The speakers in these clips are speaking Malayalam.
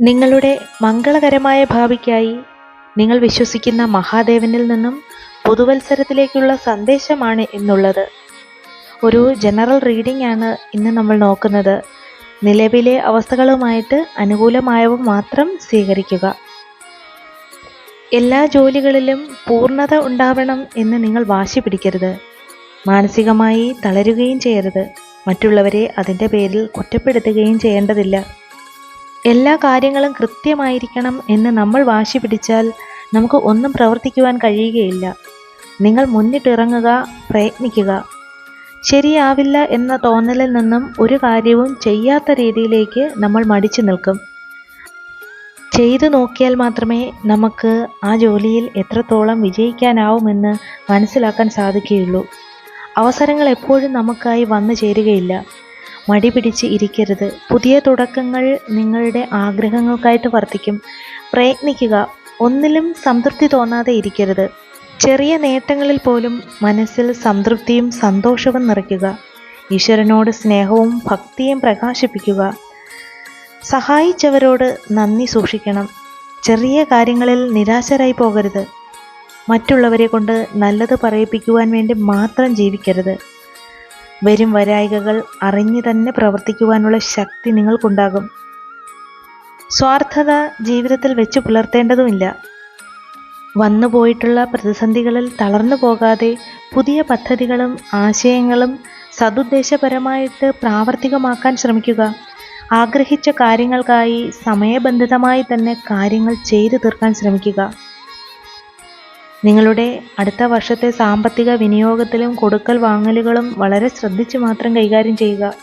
നിങ്ങളുടെ മംഗളകരമായ ഭാവിക്കായി നിങ്ങൾ വിശ്വസിക്കുന്ന മഹാദേവനിൽ നിന്നും പുതുവത്സരത്തിലേക്കുള്ള സന്ദേശമാണ് എന്നുള്ളത്. ഒരു ജനറൽ റീഡിംഗ് ആണ് ഇന്ന് നമ്മൾ നോക്കുന്നത്. നിലവിലെ അവസ്ഥകളുമായിട്ട് അനുകൂലമായവ മാത്രം സ്വീകരിക്കുക. എല്ലാ ജോലികളിലും പൂർണത ഉണ്ടാവണം എന്ന് നിങ്ങൾ വാശി പിടിക്കരുത്. മാനസികമായി തളരുകയും ചെയ്യരുത്. മറ്റുള്ളവരെ അതിന്റെ പേരിൽ കുറ്റപ്പെടുത്തുകയും ചെയ്യേണ്ടതില്ല. എല്ലാ കാര്യങ്ങളും കൃത്യമായിരിക്കണം എന്ന് നമ്മൾ വാശി പിടിച്ചാൽ നമുക്ക് ഒന്നും പ്രവർത്തിക്കുവാൻ കഴിയുകയില്ല. നിങ്ങൾ മുന്നിട്ടിറങ്ങുക പ്രയത്നിക്കുക. ശരിയാവില്ല എന്ന തോന്നലിൽ നിന്നും ഒരു കാര്യവും ചെയ്യാത്ത രീതിയിലേക്ക് നമ്മൾ മടിച്ചു നിൽക്കും. ചെയ്തു നോക്കിയാൽ മാത്രമേ നമുക്ക് ആ ജോലിയിൽ എത്രത്തോളം വിജയിക്കാനാവുമെന്ന് മനസ്സിലാക്കാൻ സാധിക്കുകയുള്ളൂ. അവസരങ്ങൾ എപ്പോഴും നമുക്കായി വന്നു ചേരുകയില്ല. മടി പിടിച്ച് ഇരിക്കരുത്. പുതിയ തുടക്കങ്ങൾ നിങ്ങളുടെ ആഗ്രഹങ്ങൾക്കായിട്ട് വർദ്ധിക്കും പ്രയത്നിക്കുക. ഒന്നിലും സംതൃപ്തി തോന്നാതെ ഇരിക്കരുത്. ചെറിയ നേട്ടങ്ങളിൽ പോലും മനസ്സിൽ സംതൃപ്തിയും സന്തോഷവും നിറയ്ക്കുക. ഈശ്വരനോട് സ്നേഹവും ഭക്തിയും പ്രകാശിപ്പിക്കുക. സഹായിച്ചവരോട് നന്ദി സൂക്ഷിക്കണം. ചെറിയ കാര്യങ്ങളിൽ നിരാശരായി പോകരുത്. മറ്റുള്ളവരെ കൊണ്ട് നല്ലത് പറയിപ്പിക്കുവാൻ വേണ്ടി മാത്രം ജീവിക്കരുത്. വരും വരായികകൾ അറിഞ്ഞു തന്നെ പ്രവർത്തിക്കുവാനുള്ള ശക്തി നിങ്ങൾക്കുണ്ടാകും. സ്വാർത്ഥത ജീവിതത്തിൽ വെച്ച് പുലർത്തേണ്ടതുമില്ല. വന്നുപോയിട്ടുള്ള പ്രതിസന്ധികളിൽ തളർന്നു പോകാതെ പുതിയ പദ്ധതികളും ആശയങ്ങളും സതുദ്ദേശപരമായിട്ട് പ്രാവർത്തികമാക്കാൻ ശ്രമിക്കുക. ആഗ്രഹിച്ച കാര്യങ്ങൾക്കായി സമയബന്ധിതമായി തന്നെ കാര്യങ്ങൾ ചെയ്തു തീർക്കാൻ ശ്രമിക്കുക. നിങ്ങളുടെ അടുത്ത വർഷത്തെ സാമ്പത്തിക വിനിയോഗത്തിലും കൊടുക്കൽ വാങ്ങലുകളും വളരെ ശ്രദ്ധിച്ചു മാത്രം കൈകാര്യം ചെയ്യുക.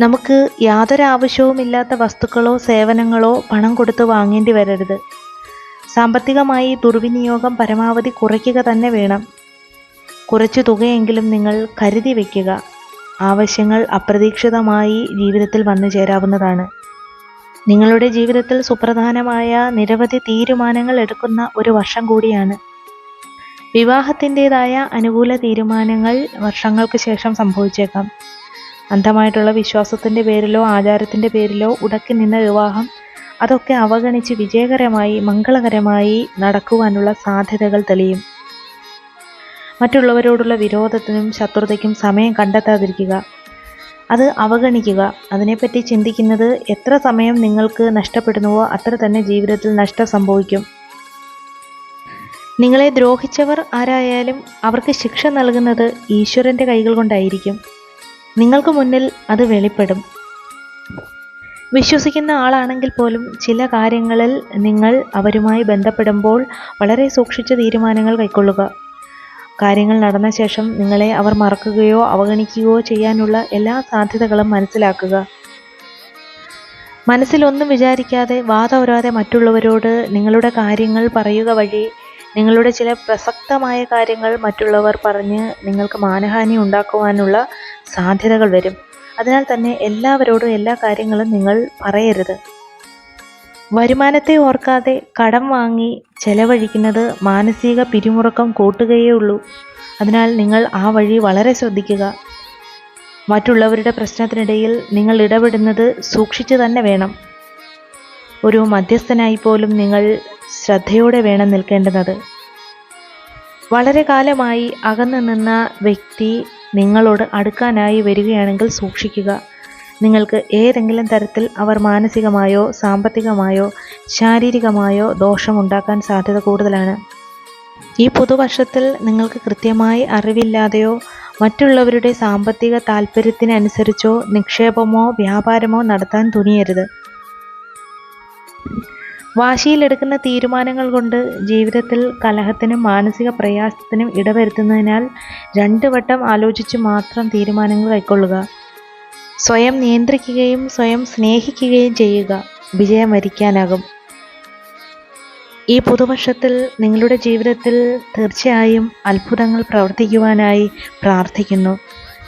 നമുക്ക് യാതൊരു ആവശ്യവുമില്ലാത്ത വസ്തുക്കളോ സേവനങ്ങളോ പണം കൊടുത്ത് വാങ്ങേണ്ടി വരരുത്. സാമ്പത്തികമായി ദുർവിനിയോഗം പരമാവധി കുറയ്ക്കുക തന്നെ വേണം. കുറച്ച് തുകയെങ്കിലും നിങ്ങൾ കരുതി വയ്ക്കുക ആവശ്യങ്ങൾ അപ്രതീക്ഷിതമായി ജീവിതത്തിൽ വന്നു ചേരാവുന്നതാണ്. നിങ്ങളുടെ ജീവിതത്തിൽ സുപ്രധാനമായ നിരവധി തീരുമാനങ്ങൾ എടുക്കുന്ന ഒരു വർഷം കൂടിയാണ്. വിവാഹത്തിന്റെതായ അനുകൂല തീരുമാനങ്ങൾ വർഷങ്ങൾക്ക് ശേഷം സംഭവിച്ചേക്കാം. അന്ധമായിട്ടുള്ള വിശ്വാസത്തിന്റെ പേരിലോ ആചാരത്തിന്റെ പേരിലോ ഉടക്കി നിന്ന വിവാഹം അതൊക്കെ അവഗണിച്ച് വിജയകരമായി മംഗളകരമായി നടക്കുവാനുള്ള സാധ്യതകൾ തെളിയും. മറ്റുള്ളവരോടുള്ള വിരോധത്തിനും ശത്രുതയ്ക്കും സമയം കണ്ടെത്താതിരിക്കുക. അത് അവഗണിക്കുക. അതിനെപ്പറ്റി ചിന്തിക്കുന്നത് എത്ര സമയം നിങ്ങൾക്ക് നഷ്ടപ്പെടുന്നുവോ അത്ര തന്നെ ജീവിതത്തിൽ നഷ്ടം സംഭവിക്കും. നിങ്ങളെ ദ്രോഹിച്ചവർ ആരായാലും അവർക്ക് ശിക്ഷ നൽകുന്നത് ഈശ്വരന്റെ കൈകൾ കൊണ്ടായിരിക്കും. നിങ്ങൾക്ക് മുന്നിൽ അത് വെളിപ്പെടും. വിശ്വസിക്കുന്ന ആളാണെങ്കിൽ പോലും ചില കാര്യങ്ങളിൽ നിങ്ങൾ അവരുമായി ബന്ധപ്പെടുമ്പോൾ വളരെ സൂക്ഷിച്ച തീരുമാനങ്ങൾ കൈക്കൊള്ളുക. കാര്യങ്ങൾ നടന്ന ശേഷം നിങ്ങളെ അവർ മറക്കുകയോ അവഗണിക്കുകയോ ചെയ്യാനുള്ള എല്ലാ സാധ്യതകളും മനസ്സിലാക്കുക. മനസ്സിലൊന്നും വിചാരിക്കാതെ വാതോരാതെ മറ്റുള്ളവരോട് നിങ്ങളുടെ കാര്യങ്ങൾ പറയുക വഴി നിങ്ങളുടെ ചില പ്രസക്തമായ കാര്യങ്ങൾ മറ്റുള്ളവർ പറഞ്ഞ് നിങ്ങൾക്ക് മാനഹാനി ഉണ്ടാക്കുവാനുള്ള സാധ്യതകൾ വരും. അതിനാൽ തന്നെ എല്ലാവരോടും എല്ലാ കാര്യങ്ങളും നിങ്ങൾ പറയരുത്. വരുമാനത്തെ ഓർക്കാതെ കടം വാങ്ങി ചെലവഴിക്കുന്നത് മാനസിക പിരിമുറുക്കം കൂട്ടുകയേ ഉള്ളൂ അതിനാൽ നിങ്ങൾ ആ വഴി വളരെ ശ്രദ്ധിക്കുക. മറ്റുള്ളവരുടെ പ്രശ്നത്തിനിടയിൽ നിങ്ങൾ ഇടപെടുന്നത് സൂക്ഷിച്ചു തന്നെ വേണം. ഒരു മധ്യസ്ഥനായി പോലും നിങ്ങൾ ശ്രദ്ധയോടെ വേണം നിൽക്കേണ്ടുന്നത് വളരെ കാലമായി അകന്നു നിന്ന വ്യക്തി നിങ്ങളോട് അടുക്കാനായി വരികയാണെങ്കിൽ സൂക്ഷിക്കുക. നിങ്ങൾക്ക് ഏതെങ്കിലും തരത്തിൽ അവർ മാനസികമായോ സാമ്പത്തികമായോ ശാരീരികമായോ ദോഷമുണ്ടാക്കാൻ സാധ്യത കൂടുതലാണ്. ഈ പുതുവർഷത്തിൽ നിങ്ങൾക്ക് കൃത്യമായി അറിവില്ലാതെയോ മറ്റുള്ളവരുടെ സാമ്പത്തിക താല്പര്യത്തിനനുസരിച്ചോ നിക്ഷേപമോ വ്യാപാരമോ നടത്താൻ തുനിയരുത്. വാശിയിലെടുക്കുന്ന തീരുമാനങ്ങൾ കൊണ്ട് ജീവിതത്തിൽ കലഹത്തിനും മാനസിക പ്രയാസത്തിനും ഇടവരുത്തുന്നതിനാൽ രണ്ടു വട്ടം ആലോചിച്ച് മാത്രം തീരുമാനങ്ങൾ കൈക്കൊള്ളുക. സ്വയം നിയന്ത്രിക്കുകയും സ്വയം സ്നേഹിക്കുകയും ചെയ്യുക. വിജയം വരിക്കാനാകും. ഈ പുതുവർഷത്തിൽ നിങ്ങളുടെ ജീവിതത്തിൽ തീർച്ചയായും അത്ഭുതങ്ങൾ പ്രവർത്തിക്കുവാനായി പ്രാർത്ഥിക്കുന്നു.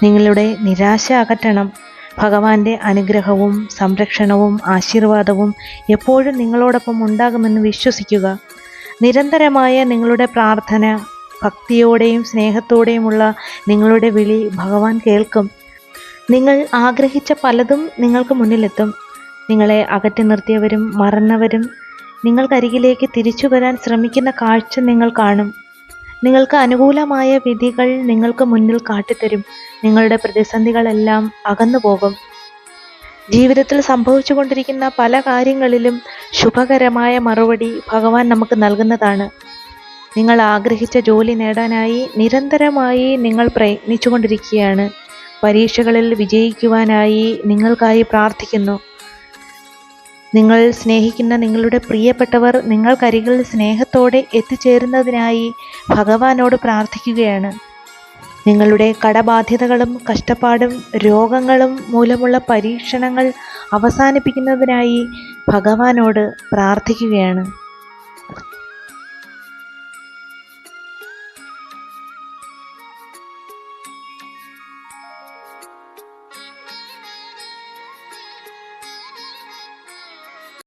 നിങ്ങളുടെ നിരാശ അകറ്റണം. ഭഗവാന്റെ അനുഗ്രഹവും സംരക്ഷണവും ആശീർവാദവും എപ്പോഴും നിങ്ങളോടൊപ്പം ഉണ്ടാകുമെന്ന് വിശ്വസിക്കുക. നിരന്തരമായ നിങ്ങളുടെ പ്രാർത്ഥന ഭക്തിയോടെയും സ്നേഹത്തോടെയുമുള്ള നിങ്ങളുടെ വിളി ഭഗവാൻ കേൾക്കും. നിങ്ങൾ ആഗ്രഹിച്ച പലതും നിങ്ങൾക്ക് മുന്നിലെത്തും. നിങ്ങളെ അകറ്റി നിർത്തിയവരും മറന്നവരും നിങ്ങൾക്കരികിലേക്ക് തിരിച്ചു വരാൻ ശ്രമിക്കുന്ന കാഴ്ച നിങ്ങൾ കാണും. നിങ്ങൾക്ക് അനുകൂലമായ വിധികൾ നിങ്ങൾക്ക് മുന്നിൽ കാട്ടിത്തരും. നിങ്ങളുടെ പ്രതിസന്ധികളെല്ലാം അകന്നു പോകും ജീവിതത്തിൽ സംഭവിച്ചുകൊണ്ടിരിക്കുന്ന പല കാര്യങ്ങളിലും ശുഭകരമായ മറുപടി ഭഗവാൻ നമുക്ക് നൽകുന്നതാണ്. നിങ്ങൾ ആഗ്രഹിച്ച ജോലി നേടാനായി നിരന്തരമായി നിങ്ങൾ പ്രയത്നിച്ചുകൊണ്ടിരിക്കുകയാണ്. പരീക്ഷകളിൽ വിജയിക്കുവാനായി നിങ്ങൾക്കായി പ്രാർത്ഥിക്കുന്നു. നിങ്ങൾ സ്നേഹിക്കുന്ന നിങ്ങളുടെ പ്രിയപ്പെട്ടവർ നിങ്ങൾക്കരികിൽ സ്നേഹത്തോടെ എത്തിച്ചേരുന്നതിനായി ഭഗവാനോട് പ്രാർത്ഥിക്കുകയാണ്. നിങ്ങളുടെ കടബാധ്യതകളും കഷ്ടപ്പാടും രോഗങ്ങളും മൂലമുള്ള പരീക്ഷണങ്ങൾ അവസാനിപ്പിക്കുന്നതിനായി ഭഗവാനോട് പ്രാർത്ഥിക്കുകയാണ്.